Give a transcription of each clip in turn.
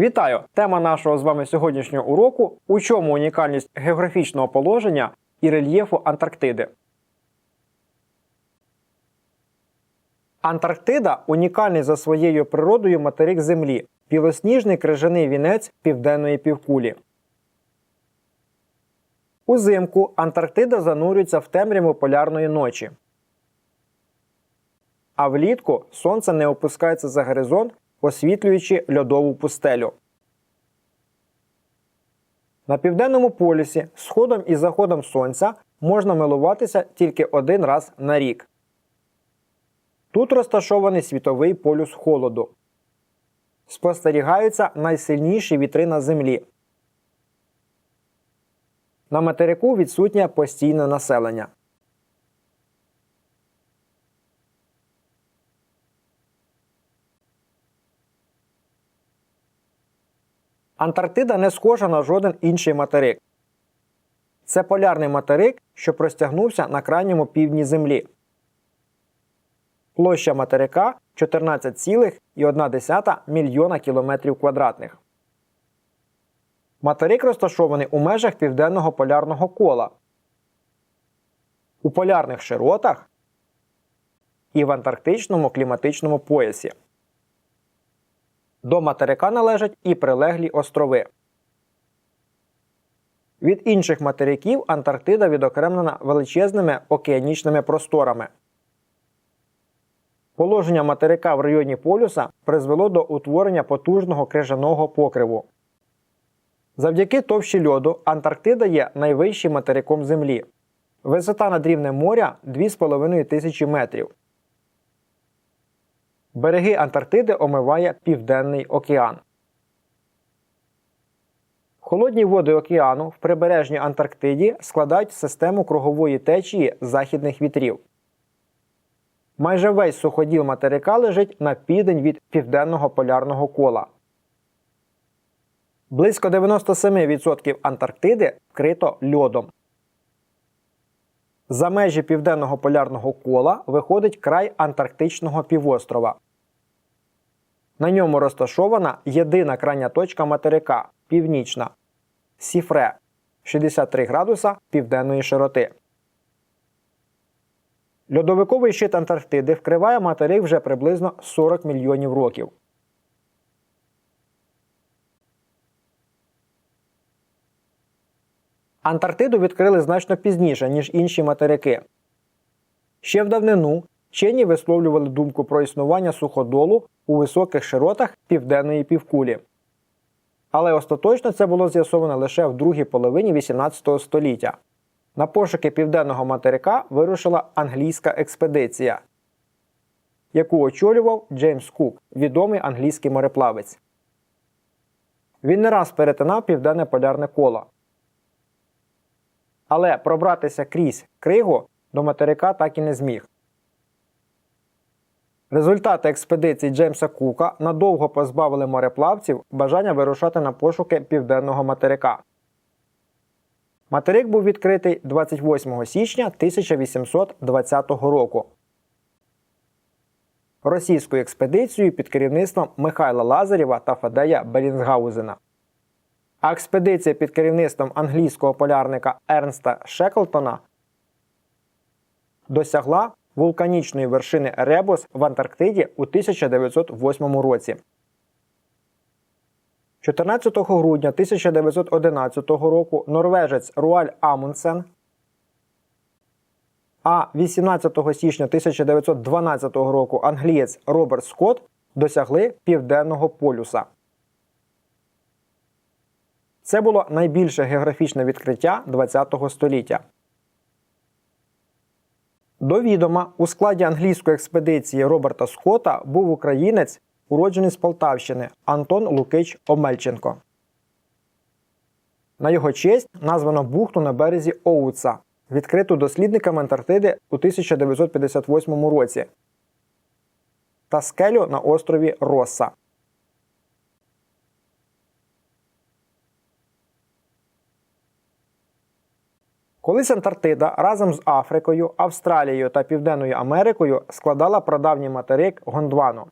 Вітаю! Тема нашого з вами сьогоднішнього уроку у чому унікальність географічного положення і рельєфу Антарктиди. Антарктида унікальний за своєю природою материк Землі, білосніжний крижаний вінець південної півкулі. Узимку Антарктида занурюється в темряву полярної ночі. А влітку сонце не опускається за горизонт, освітлюючи льодову пустелю. На південному полюсі сходом і заходом сонця можна милуватися тільки один раз на рік. Тут розташований світовий полюс холоду. Спостерігаються найсильніші вітри на Землі. На материку відсутнє постійне населення. Антарктида не схожа на жоден інший материк. Це полярний материк, що простягнувся на крайньому півдні Землі. Площа материка 14,1 мільйона кілометрів квадратних. Материк розташований у межах південного полярного кола. У полярних широтах і в антарктичному кліматичному поясі. До материка належать і прилеглі острови. Від інших материків Антарктида відокремлена величезними океанічними просторами. Положення материка в районі полюса призвело до утворення потужного крижаного покриву. Завдяки товщі льоду Антарктида є найвищим материком Землі. Висота над рівнем моря 2,5 тисячі метрів. Береги Антарктиди омиває Південний океан. Холодні води океану в прибережній Антарктиді складають систему кругової течії західних вітрів. Майже весь суходіл материка лежить на південь від південного полярного кола. Близько 97% Антарктиди вкрито льодом. За межі південного полярного кола виходить край Антарктичного півострова. На ньому розташована єдина крайня точка материка північна Сіфре 63 градуса південної широти. Льодовиковий щит Антарктиди вкриває материк вже приблизно 40 мільйонів років. Антарктиду відкрили значно пізніше, ніж інші материки. Ще в давнину вчені висловлювали думку про існування суходолу у високих широтах південної півкулі. Але остаточно це було з'ясовано лише в другій половині 18 століття. На пошуки південного материка вирушила англійська експедиція, яку очолював Джеймс Кук, відомий англійський мореплавець. Він не раз перетинав південне полярне коло. Але пробратися крізь кригу до материка так і не зміг. Результати експедиції Джеймса Кука надовго позбавили мореплавців бажання вирушати на пошуки південного материка. Материк був відкритий 28 січня 1820 року. Російською експедицією під керівництвом Михайла Лазарєва та Фадея Белінсгаузена. А експедиція під керівництвом англійського полярника Ернста Шеклтона досягла вулканічної вершини Ребус в Антарктиді у 1908 році. 14 грудня 1911 року норвежець Руаль Амундсен, а 18 січня 1912 року англієць Роберт Скотт досягли Південного полюса. Це було найбільше географічне відкриття ХХ століття. До відома у складі англійської експедиції Роберта Скотта був українець, уроджений з Полтавщини Антон Лукич Омельченко. На його честь названо бухту на березі Оуца, відкриту дослідниками Антарктиди у 1958 році, та скелю на острові Росса. Колись Антарктида разом з Африкою, Австралією та Південною Америкою складала прадавній материк Гондвану.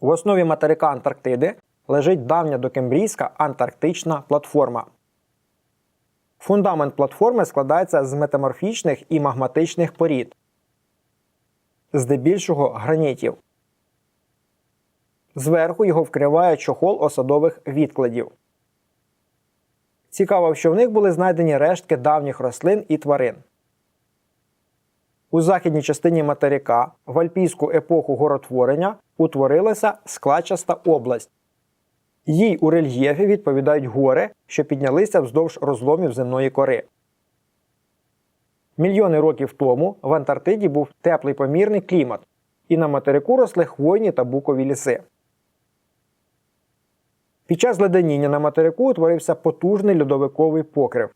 В основі материка Антарктиди лежить давня докембрійська антарктична платформа. Фундамент платформи складається з метаморфічних і магматичних порід, здебільшого гранітів. Зверху його вкриває чохол осадових відкладів. Цікаво, що в них були знайдені рештки давніх рослин і тварин. У західній частині материка в альпійську епоху горотворення утворилася складчаста область. Їй у рельєфі відповідають гори, що піднялися вздовж розломів земної кори. Мільйони років тому в Антарктиді був теплий помірний клімат, і на материку росли хвойні та букові ліси. Під час леденіння на материку утворився потужний льодовиковий покрив.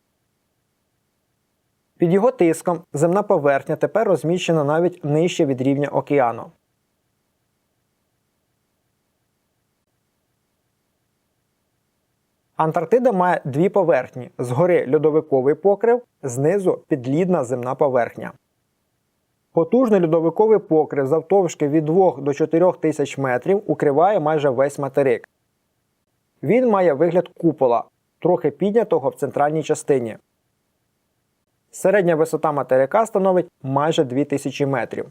Під його тиском земна поверхня тепер розміщена навіть нижче від рівня океану. Антарктида має дві поверхні: згори льодовиковий покрив, знизу підлідна земна поверхня. Потужний льодовиковий покрив завтовшки від 2 до 4 тисяч метрів укриває майже весь материк. Він має вигляд купола, трохи піднятого в центральній частині. Середня висота материка становить майже 2000 метрів.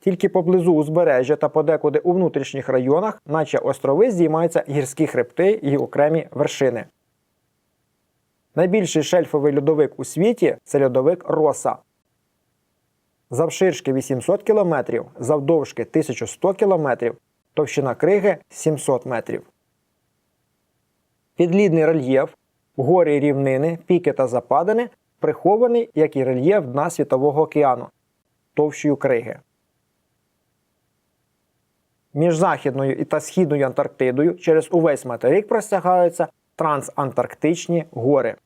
Тільки поблизу узбережжя та подекуди у внутрішніх районах, наче острови, здіймаються гірські хребти і окремі вершини. Найбільший шельфовий льодовик у світі це льодовик Роса. Завширшки 800 км, завдовжки 1100 км, товщина криги 700 метрів. Підлідний рельєф, гори і рівнини, піки та западини прихований, як і рельєф дна Світового океану товщою криги. Між Західною та Східною Антарктидою через увесь материк простягаються трансантарктичні гори.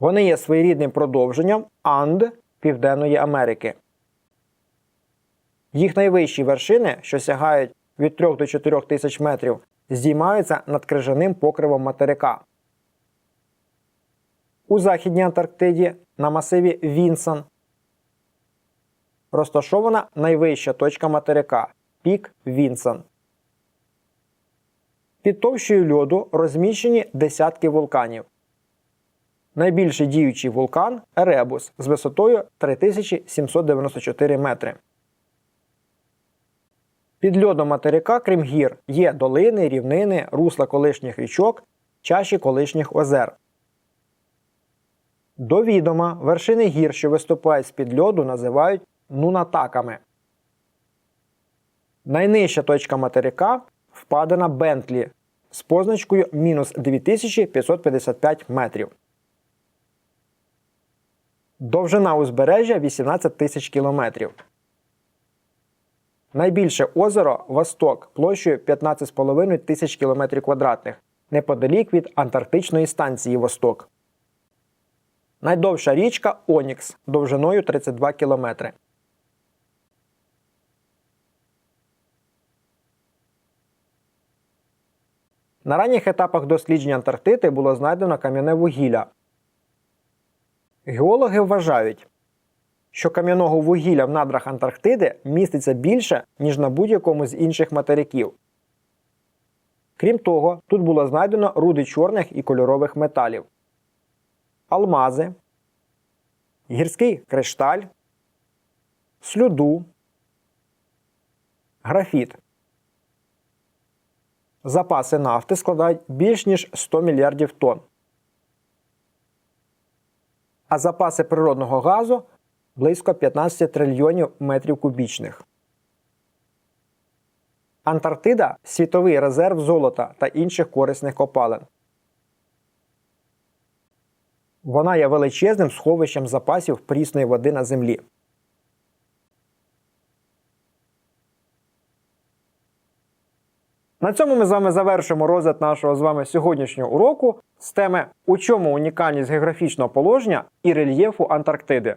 Вони є своєрідним продовженням Анд Південної Америки. Їх найвищі вершини, що сягають від 3 до 4 тисяч метрів, здіймаються над крижаним покривом материка. У Західній Антарктиді на масиві Вінсон розташована найвища точка материка пік Вінсон. Під товщою льоду розміщені десятки вулканів. Найбільший діючий вулкан Еребус з висотою 3794 метри. Під льодом материка, крім гір, є долини, рівнини, русла колишніх річок, чаші колишніх озер. До відома вершини гір, що виступають з-під льоду, називають нунатаками. Найнижча точка материка впадена Бентлі з позначкою мінус 2555 метрів. Довжина узбережжя 18 тисяч кілометрів. Найбільше озеро Восток площею 15,5 тисяч кілометрів квадратних неподалік від Антарктичної станції Восток. Найдовша річка Онікс довжиною 32 кілометри. На ранніх етапах дослідження Антарктиди було знайдено кам'яне вугілля. Геологи вважають, що кам'яного вугілля в надрах Антарктиди міститься більше, ніж на будь-якому з інших материків. Крім того, тут було знайдено руди чорних і кольорових металів, алмази, гірський кришталь, слюду, графіт. Запаси нафти складають більш ніж 100 мільярдів тонн. А запаси природного газу близько 15 трильйонів метрів кубічних. Антарктида світовий резерв золота та інших корисних копалин. Вона є величезним сховищем запасів прісної води на землі. На цьому ми з вами завершимо розгляд нашого з вами сьогоднішнього уроку з теми У чому унікальність географічного положення і рельєфу Антарктиди.